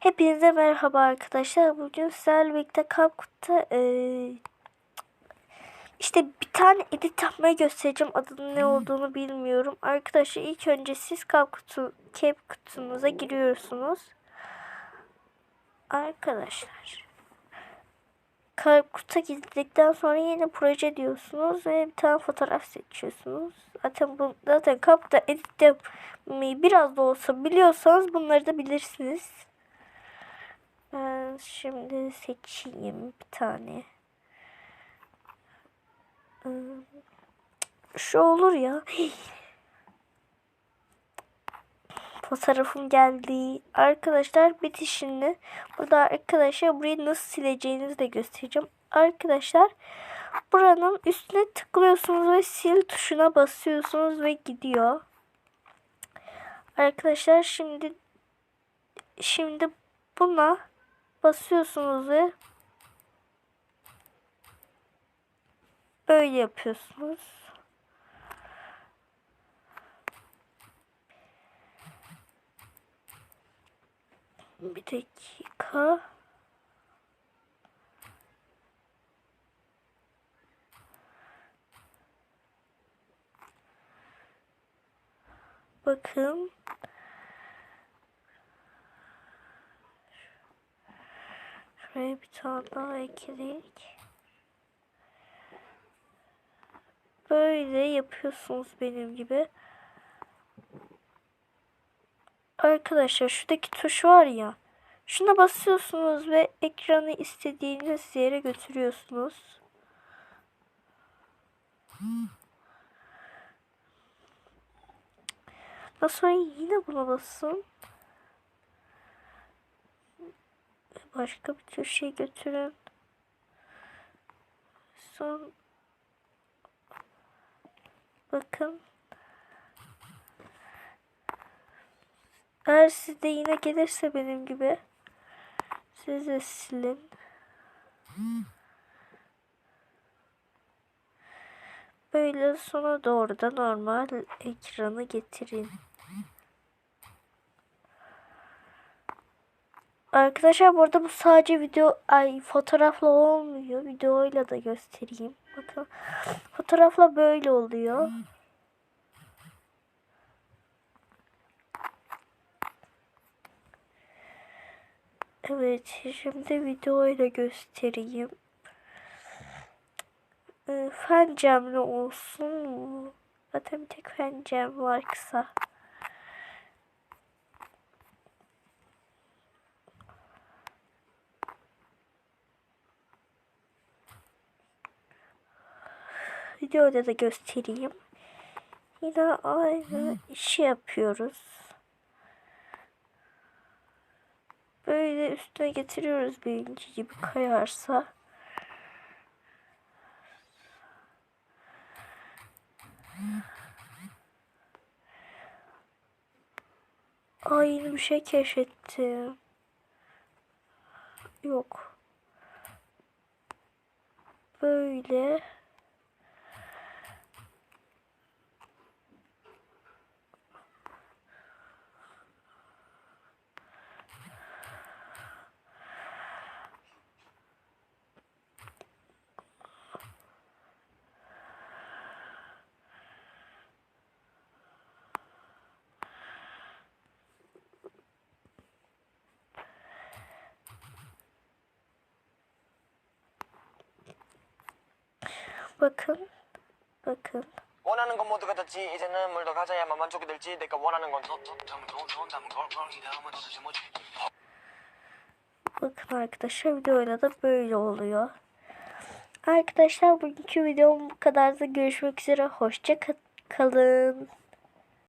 Hepinize merhaba arkadaşlar. Bugün sizlerle birlikte Capcut'ta eee, işte bir tane edit yapmayı göstereceğim. Adının ne olduğunu bilmiyorum. Arkadaşlar ilk önce siz Capcut'u CapCut'unuza giriyorsunuz. Arkadaşlar. Capcut'a girdikten sonra yeni proje diyorsunuz ve bir tane fotoğraf seçiyorsunuz. Zaten bu zaten Capcut'ta edit yapmayı biraz da olsa biliyorsanız bunları da bilirsiniz. Ben şimdi seçeyim bir tane. Hmm, Şu olur ya. Fotoğrafım geldi. Arkadaşlar bitişinde burada arkadaşlar burayı nasıl sileceğinizi de göstereceğim. Arkadaşlar buranın üstüne tıklıyorsunuz ve sil tuşuna basıyorsunuz ve gidiyor. Arkadaşlar şimdi şimdi buna basıyorsunuz ve böyle yapıyorsunuz. Bir dakika. Bakın. Şuraya bir tane daha ekledik. Böyle yapıyorsunuz benim gibi. Arkadaşlar şuradaki tuş var ya. Şuna basıyorsunuz ve ekranı istediğiniz yere götürüyorsunuz. Daha sonra yine buna basın. Başka bir köşeye götürün. Son bakın. Eğer sizde yine gelirse benim gibi siz de silin. Böyle sona doğru da normal ekranı getirin. Arkadaşlar bu arada bu sadece video ay fotoğrafla olmuyor. Videoyla da göstereyim. Bakın fotoğrafla böyle oluyor. Evet şimdi videoyla göstereyim. Ee, fen camlı olsun? Zaten bir tek fen cam var kısa. Videoda da göstereyim. Yine aynı işi yapıyoruz. Böyle üstüne getiriyoruz birinci gibi kayarsa. Ay yeni bir şey keşfettim. Yok. Böyle. Bakın. Bakın. 원하는 건 모두가 됐지 이제는 뭘 더 가져야만 만족이 될지 내가 원하는 건 Bakın arkadaşlar videoyla da böyle oluyor. Arkadaşlar bugünkü videom bu kadar da görüşmek üzere. Hoşça kalın.